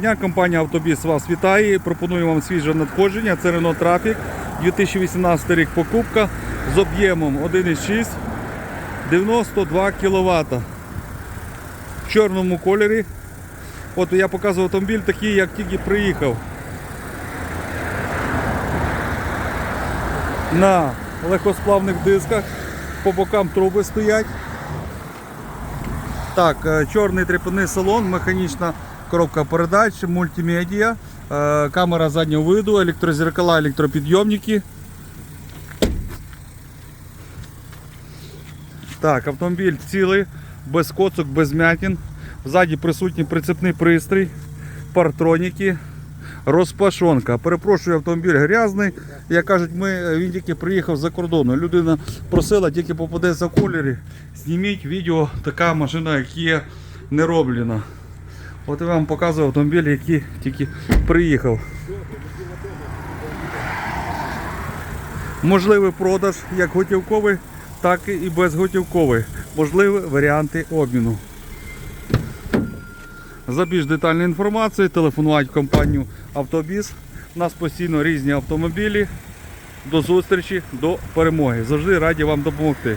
Дня компанія Автобіс вас вітає. Пропоную вам свіже надходження. Це Renault Traffic 2018 рік покупка з об'ємом 1,6 92 кВт. В чорному кольорі. От я показував автомобіль такий, як тільки приїхав. На легкосплавних дисках. По бокам труби стоять. Так, е, чорний трипаний салон, механічна коробка передач, мультимедіа, е, камера заднього виду, електрозеркала, електропідйомники. Так, автомобіль цілий, без коцок, без м'ятін. Ззаді присутній прицепний пристрій, партроніки, розпашонка. Перепрошую, автомобіль грязний. Як кажуть, ми, він тільки приїхав за кордону. Людина просила, тільки попадеться в кольорі. Зніміть відео, така машина, як є, не роблена. От я вам показую автомобіль, який тільки приїхав. Можливий продаж як готівковий, так і безготівковий. Можливі варіанти обміну. За більш детальною інформацією телефонувати в компанію Автобіс. У нас постійно різні автомобілі. До зустрічі, до перемоги. Завжди раді вам допомогти.